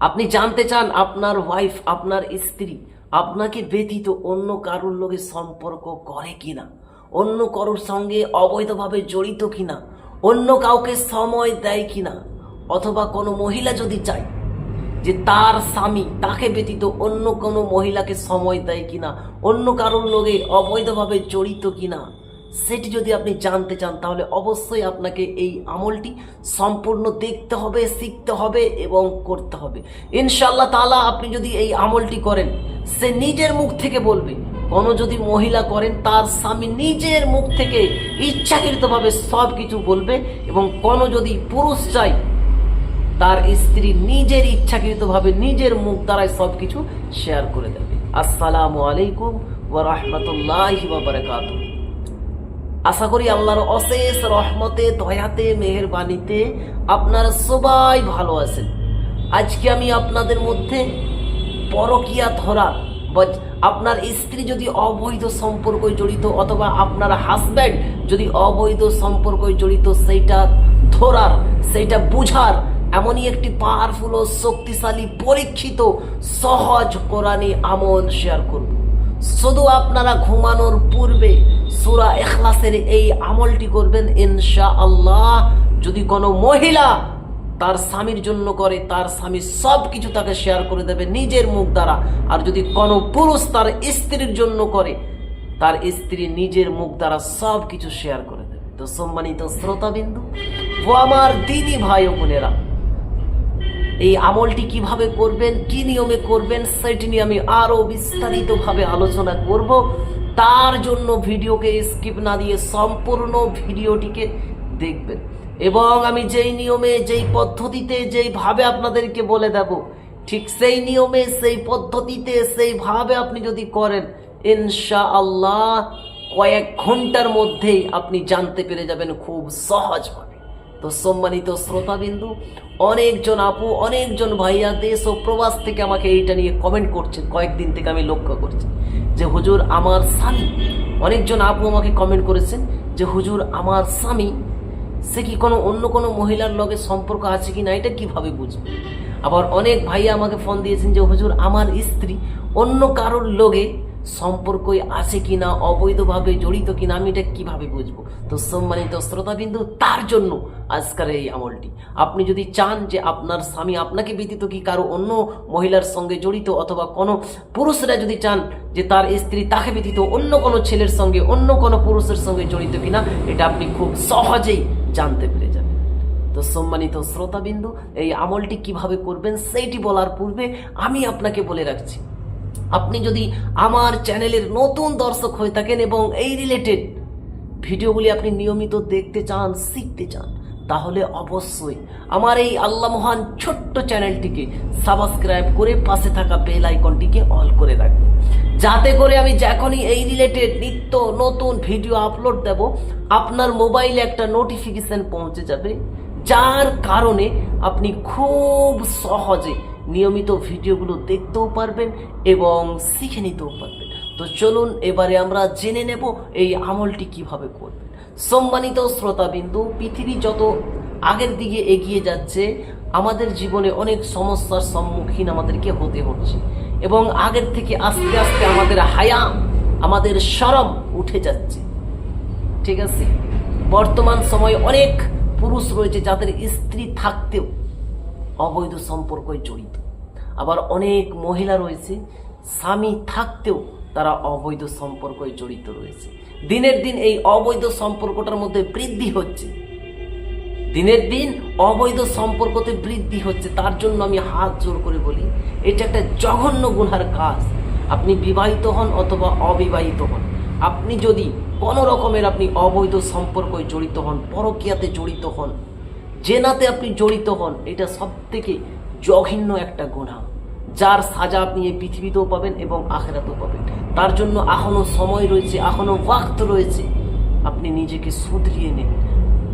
আপনি জানতে চান আপনার ওয়াইফ আপনার স্ত্রী আপনাকে ব্যতীত অন্য কারোর লোকে সম্পর্ক করে কিনা? অন্য কারোর সঙ্গে অবৈধভাবে জড়িত কিনা? অন্য কাউকে সময় দেয় কিনা? অথবা কোনো মহিলা যদি চায় যে তার স্বামী তাকে ব্যতীত অন্য কোনো মহিলাকে সময় দেয় কিনা? অন্য কারোর লোকে অবৈধভাবে জড়িত কিনা? সেটি যদি আপনি জানতে চান, তাহলে অবশ্যই আপনাকে এই আমলটি সম্পূর্ণ দেখতে হবে, শিখতে হবে এবং করতে হবে। ইনশাল্লাহ তালা আপনি যদি এই আমলটি করেন, সে নিজের মুখ থেকে বলবে। কোনো যদি মহিলা করেন, তার স্বামী নিজের মুখ থেকে ইচ্ছাকৃতভাবে সব কিছু বলবে এবং কোনো যদি পুরুষ চাই তার স্ত্রী নিজের ইচ্ছাকৃতভাবে নিজের মুখ দ্বারাই সব কিছু শেয়ার করে দেবে। আসসালামু আলাইকুম ওয়া বারাকাতুহু। আশা করি আল্লাহর অশেষ রহমতে, দয়াতে, মেহেরবানিতে আপনারা সবাই ভালো আছেন। আজকে আমি আপনাদের মধ্যে পরকিয়া ধরা আপনার স্ত্রী যদি অবৈধ সম্পর্ক জড়িত অথবা আপনার হাজব্যান্ড যদি অবৈধ সম্পর্কে জড়িত, সেইটা ধরার, সেইটা বুঝার এমনই একটি পাওয়ারফুল ও শক্তিশালী, পরীক্ষিত, সহজ কোরআনী আমল শেয়ার করব। শুধু আপনারা ঘুমানোর পূর্বে সুরা এখলাসের এই আমলটি করবেন ইনশা আল্লাহ যদি কোনো মহিলা তার স্বামীর জন্য করে, তার স্বামী সব কিছু তাকে শেয়ার করে দেবে নিজের মুখ দ্বারা। আর যদি কোনো পুরুষ তার স্ত্রীর জন্য করে, তার স্ত্রী নিজের মুখ দ্বারা সব কিছু শেয়ার করে দেবে। তো সম্মানিত শ্রোতাবিন্দু, ও আমার দিদি ভাই বোনেরা এই আমলটি কীভাবে করবেন, কি নিয়মে করবেন, সেটি নিয়ে আমি আরও বিস্তারিতভাবে আলোচনা করব। তার জন্য ভিডিওকে স্কিপ না দিয়ে সম্পূর্ণ ভিডিওটিকে দেখবেন। এবং আমি যেই নিয়মে, যেই পদ্ধতিতে, যেইভাবে আপনাদেরকে বলে দেব, ঠিক সেই নিয়মে, সেই পদ্ধতিতে, সেইভাবে আপনি যদি করেন ইনশা আল্লাহ কয়েক ঘণ্টার মধ্যেই আপনি জানতে পেরে যাবেন খুব সহজভাবে। তো সম্মানিত শ্রোতাবিন্দু, অনেকজন আপু, অনেকজন ভাইয়া দেশ ও প্রবাস থেকে আমাকে এইটা নিয়ে কমেন্ট করছেন, কয়েকদিন থেকে আমি লক্ষ্য করছি। যে হুজুর আমার স্বামী, অনেকজন আপু আমাকে কমেন্ট করেছেন যে হুজুর আমার স্বামী, সে কি কোনো অন্য কোনো মহিলার লগে সম্পর্ক আছে কি না এটা কীভাবে বুঝবে? আবার অনেক ভাইয়া আমাকে ফোন দিয়েছেন যে হুজুর আমার স্ত্রী অন্য কারোর লগে সম্পর্কই আছে কিনা, অবৈধভাবে জড়িত কিনা, আমি এটা কীভাবে বুঝব? তো সম্মানিত শ্রোতাবিন্দু, তার জন্য আজকের এই আমলটি। আপনি যদি চান যে আপনার স্বামী আপনাকে ব্যতীত কি কারও অন্য মহিলার সঙ্গে জড়িত অথবা কোনো পুরুষরা যদি চান যে তার স্ত্রী তাকে ব্যতীত অন্য কোনো ছেলের সঙ্গে, অন্য কোনো পুরুষের সঙ্গে জড়িত কিনা, এটা আপনি খুব সহজেই জানতে পেরে যাবেন। তো সম্মানিত শ্রোতাবিন্দু, এই আমলটি কীভাবে করবেন, সেইটি বলার পূর্বে আমি আপনাকে বলে রাখছি। আপনি যদি আমার চ্যানেলের নতুন দর্শক হয়ে থাকেন এবং এই রিলেটেড ভিডিওগুলি আপনি নিয়মিত দেখতে চান, শিখতে চান, তাহলে অবশ্যই আমার এই আল্লাহ মহান ছোট্ট চ্যানেলটিকে সাবস্ক্রাইব করে পাশে থাকা বেল আইকনটিকে অল করে রাখবেন যাতে করে আমি যখনই এই রিলেটেড নিত্য নতুন ভিডিও আপলোড দেব, আপনার মোবাইলে একটা নোটিফিকেশন পৌঁছে যাবে, যার কারণে আপনি খুব সহজে নিয়মিত ভিডিওগুলো দেখতেও পারবেন এবং শিখে নিতেও পারবেন। তো চলুন এবারে আমরা জেনে নেব এই আমলটি কীভাবে করবেন। সম্মানিত শ্রোতাবিন্দু, পৃথিবী যত আগের দিকে এগিয়ে যাচ্ছে, আমাদের জীবনে অনেক সমস্যার সম্মুখীন আমাদেরকে হতে হচ্ছে এবং আগের থেকে আস্তে আস্তে আমাদের হায়া, আমাদের সরম উঠে যাচ্ছে। ঠিক আছে? বর্তমান সময়ে অনেক পুরুষ রয়েছে যাদের স্ত্রী থাকতেও অবৈধ সম্পর্কে জড়িত। আবার অনেক মহিলা রয়েছে, স্বামী থাকতেও তারা অবৈধ সম্পর্কে জড়িত রয়েছে। দিনের দিন এই অবৈধ সম্পর্কটার মধ্যে বৃদ্ধি হচ্ছে। দিনের দিন অবৈধ সম্পর্কতে বৃদ্ধি হচ্ছে, তার জন্য আমি হাত জোর করে বলি, এটা একটা জঘন্য গুনহার কাজ। আপনি বিবাহিত হন অথবা অবিবাহিত হন। আপনি যদি কোনো রকমের আপনি অবৈধ সম্পর্কে জড়িত হন, পরকীয়াতে জড়িত হন জেনাতে আপনি জড়িত হন, এটা সব থেকে জঘন্য একটা গুণা। যার সাজা আপনি এই পৃথিবীতেও পাবেন এবং আখেরাতেও পাবেন। তার জন্য এখনও সময় রয়েছে, এখনও ওয়াক্ত রয়েছে। আপনি নিজেকে শুধরিয়ে নিন।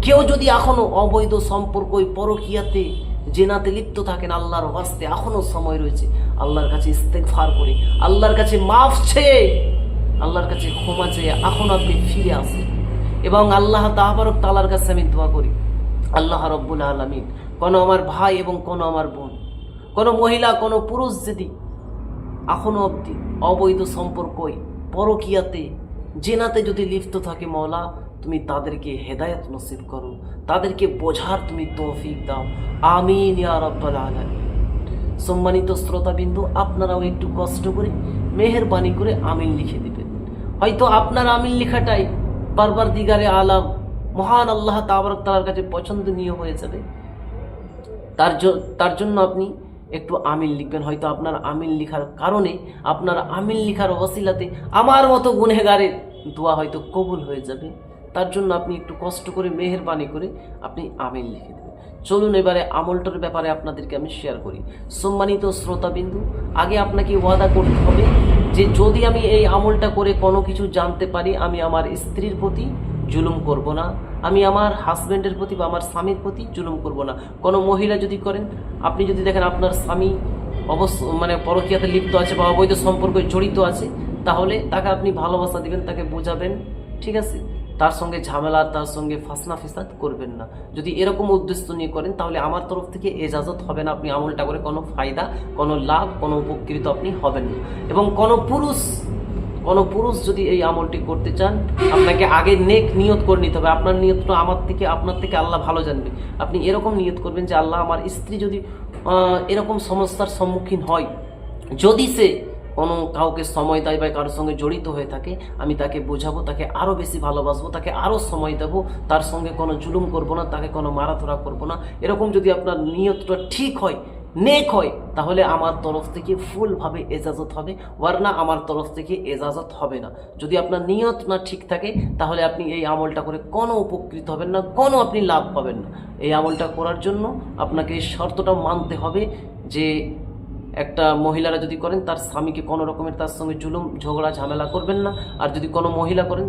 কেউ যদি এখনও অবৈধ সম্পর্ক ওই পরকিয়াতে, জেনাতে লিপ্ত থাকেন আল্লাহর ওয়াস্তে, এখনও সময় রয়েছে। আল্লাহর কাছে ইস্তেকফার করে, আল্লাহর কাছে মাফ চেয়ে, আল্লাহর কাছে ক্ষমা চেয়ে এখন আপনি ফিরে আসেন। এবং আল্লাহ তাহবারক তালার কাছে আমি দোয়া করি। আল্লাহ রব্বুল আলমিন, কোনো আমার ভাই এবং কোনো আমার বোন, কোনো মহিলা, কোনো পুরুষ যদি এখনও অবধি অবৈধ সম্পর্কই পরকিয়াতে, জেনাতে যদি লিপ্ত থাকে মওলা, তুমি তাদেরকে হেদায়ত নসিব করো, তাদেরকে বোঝার তুমি তৌফিক দাও। আমিন ইয়া আলামিন। সম্মানিত শ্রোতাবিন্দু, আপনারাও একটু কষ্ট করে, মেহেরবানি করে আমিন লিখে দিবেন। হয়তো আপনার আমিন লেখাটাই বারবার দিগারে আলাম মহান আল্লাহ তাবারক তালার কাছে পছন্দনীয় হয়ে যাবে। তার তার জন্য আপনি একটু আমিন লিখবেন। হয়তো আপনার আমিন লিখার কারণে, আপনার আমিন লিখার ওসিলাতে আমার মতো গুনেগারের দোয়া হয়তো কবুল হয়ে যাবে। তার জন্য আপনি একটু কষ্ট করে, মেহেরবানি করে আপনি আমিন লিখে দেবেন। চলুন এবারে আমলটার ব্যাপারে আপনাদেরকে আমি শেয়ার করি। সম্মানিত শ্রোতাবিন্দু, আগে আপনাকে ওয়াদা করতে হবে যে, যদি আমি এই আমলটা করে কোনো কিছু জানতে পারি, আমি আমার স্ত্রীর প্রতি জুলুম করব না। আমি আমার হাজব্যান্ডের প্রতি বা আমার স্বামীর প্রতি জুলুম করব না। কোনো মহিলা যদি করেন, আপনি যদি দেখেন আপনার স্বামী অবশ্য মানে পরকীয়াতে লিপ্ত আছে বা অবৈধ সম্পর্কে জড়িত আছে, তাহলে তাকে আপনি ভালোবাসা দিবেন, তাকে বোঝাবেন, ঠিক আছে? তার সঙ্গে ঝামেলা, তার সঙ্গে ফাসনা ফিসাদ করবেন না। যদি এরকম উদ্দেশ্য নিয়ে করেন, তাহলে আমার তরফ থেকে এজাজত হবে না। আপনি আমলটা করে কোনো ফায়দা, কোনো লাভ, কোনো উপকৃত আপনি হবেন না। এবং কোনো পুরুষ কোনো পুরুষ যদি এই আমলটি করতে চান, আপনাকে আগে নেক নিয়ত করে নিতে হবে। আপনার নিয়তটা আমার থেকে, আপনার থেকে আল্লাহ ভালো জানবে। আপনি এরকম নিয়ত করবেন যে আল্লাহ আমার স্ত্রী যদি এরকম সমস্যার সম্মুখীন হয়, যদি সে কোনো কাউকে সময় দেয় বা কারোর সঙ্গে জড়িত হয়ে থাকে, আমি তাকে বোঝাবো, তাকে আরও বেশি ভালোবাসবো, তাকে আরও সময় দেবো, তার সঙ্গে কোনো জুলুম করব না, তাকে কোনো মারাধরা করব না। এরকম যদি আপনার নিয়তটা ঠিক হয় নেক হয়, তাহলে আমার তরফ থেকে ফুলভাবে এজাজত হবে, ওয়ারনা আমার তরফ থেকে এজাজত হবে না। যদি আপনার নিয়ত না ঠিক থাকে, তাহলে আপনি এই আমলটা করে কোনো উপকৃত হবেন না, কোনো আপনি লাভ পাবেন না। এই আমলটা করার জন্য আপনাকে শর্তটা মানতে হবে যে একটা মহিলারা যদি করেন, তার স্বামীকে কোনো রকমের তার সঙ্গে জুলুম, ঝগড়া, ঝামেলা করবেন না। আর যদি কোনো মহিলা করেন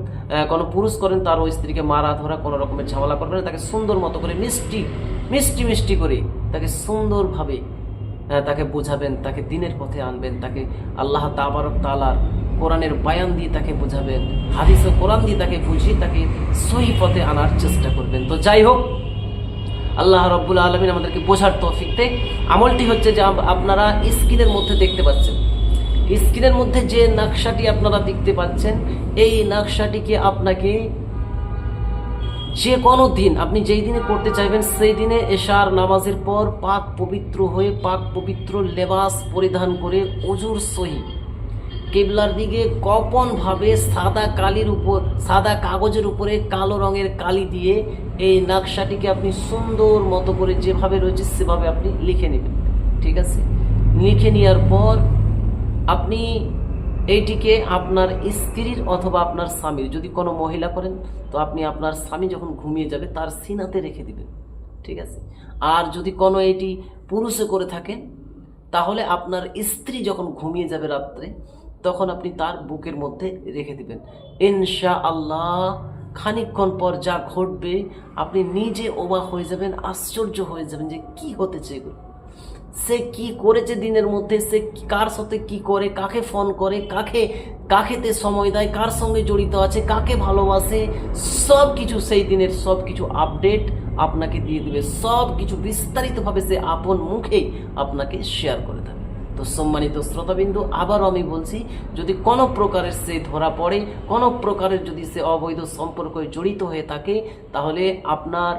কোনো পুরুষ করেন, তার ওই স্ত্রীকে মারা, ধরা, কোনো রকমের ঝামেলা করবেন না। তাকে সুন্দর মতো করে মিষ্টি মিষ্টি মিষ্টি করে তাকে সুন্দরভাবে তাকে বোঝাবেন, তাকে দিনের পথে আনবেন, তাকে আল্লাহ তাবারক তালার কোরআনের বায়ান দিয়ে তাকে বোঝাবেন, হাদিস ও কোরআন দিয়ে তাকে বুঝিয়ে তাকে সহি পথে আনার চেষ্টা করবেন। তো যাই হোক আল্লাহ রব্বুল আলমিন আমাদেরকে বোঝার তৌফিক দেয়। আমলটি হচ্ছে যে আপনারা স্ক্রিনের মধ্যে দেখতে পাচ্ছেন। স্ক্রিনের মধ্যে যে নকশাটি আপনারা দেখতে পাচ্ছেন, এই নকশাটিকে আপনাকে যে কোনো দিন, আপনি যেই দিনে করতে চাইবেন, সেই দিনে এশার নামাজের পর পাক পবিত্র হয়ে পাক পবিত্র লেবাস পরিধান করে অজুর সহি কেবলার দিকে কপনভাবে সাদা কালির উপর, সাদা কাগজের উপরে কালো রঙের কালি দিয়ে এই নকশাটিকে আপনি সুন্দর মতো করে যেভাবে রয়েছে সেভাবে আপনি লিখে নেবেন। ঠিক আছে? লিখে নেওয়ার পর আপনি এইটিকে আপনার স্ত্রীর অথবা আপনার স্বামীর, যদি কোনো মহিলা করেন, তো আপনি আপনার স্বামী যখন ঘুমিয়ে যাবে, তার সিনাতে রেখে দিবেন। ঠিক আছে? আর যদি কোনো এটি পুরুষে করে থাকেন, তাহলে আপনার স্ত্রী যখন ঘুমিয়ে যাবে রাত্রে তখন আপনি তার বুকের মধ্যে রেখে দিবেন। ইনশা আল্লাহ খানিকক্ষণ পর যা ঘটবে, আপনি নিজে ওবা হয়ে যাবেন, আশ্চর্য হয়ে যাবেন যে কি হতেছে এগুলো। সে কি করেছে দিনের মধ্যে, সে কার সাথে কি করে, কাকে ফোন করে, কাকে কাকেতে সময় দেয়, কার সঙ্গে জড়িত আছে, কাকে ভালোবাসে সব কিছু সেই দিনের সব কিছু আপডেট আপনাকে দিয়ে দেবে। সব কিছু বিস্তারিতভাবে সে আপন মুখেই আপনাকে শেয়ার করে দেবে। তো সম্মানিত শ্রোতাবিন্দু, আবারও আমি বলছি, যদি কোনো প্রকারের সে ধরা পড়ে, কোনো প্রকারের যদি সে অবৈধ সম্পর্কে জড়িত হয়ে থাকে, তাহলে আপনার,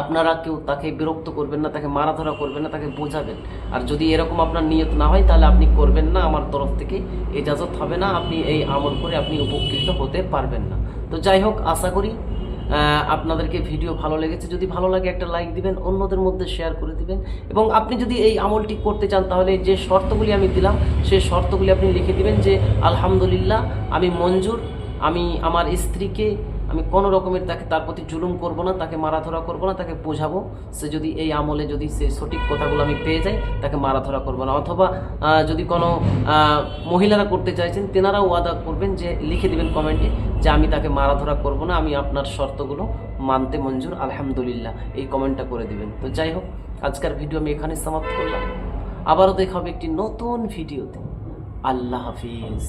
আপনারা কেউ তাকে বিরক্ত করবেন না, তাকে মারাধরা করবেন না, তাকে বোঝাবেন। আর যদি এরকম আপনার নিয়ত না হয়, তাহলে আপনি করবেন না, আমার তরফ থেকে এজাজত হবে না, আপনি এই আমল করে আপনি উপকৃত হতে পারবেন না। তো যাই হোক, আশা করি আপনাদেরকে ভিডিও ভালো লেগেছে, যদি ভালো লাগে একটা লাইক দিবেন, অন্যদের মধ্যে শেয়ার করে দিবেন, এবং আপনি যদি এই আমলটি করতে চান, তাহলে যে শর্তগুলি আমি দিলাম, সেই শর্তগুলি আপনি লিখে দিবেন যে, আলহামদুলিল্লাহ, আমি মঞ্জুর, আমি আমার স্ত্রীকে আমি কোনো রকমের তাকে তার প্রতি জুলুম করব না, তাকে মারাধরা করব না, তাকে বোঝাবো। সে যদি এই আমলে যদি সে সঠিক কথাগুলো আমি পেয়ে যাই, তাকে মারাধরা করব না। অথবা যদি কোনো মহিলারা করতে চাইছেন, তেনারাও ওয়াদা করবেন যে, লিখে দেবেন কমেন্টে যে, আমি তাকে মারাধরা করব না, আমি আপনার শর্তগুলো মানতে মঞ্জুর, আলহামদুলিল্লাহ। এই কমেন্টটা করে দিবেন। তো যাই হোক, আজকের ভিডিও আমি এখানে সমাপ্ত করলাম। আবারও দেখা হবে একটি নতুন ভিডিওতে। আল্লাহ হাফিজ।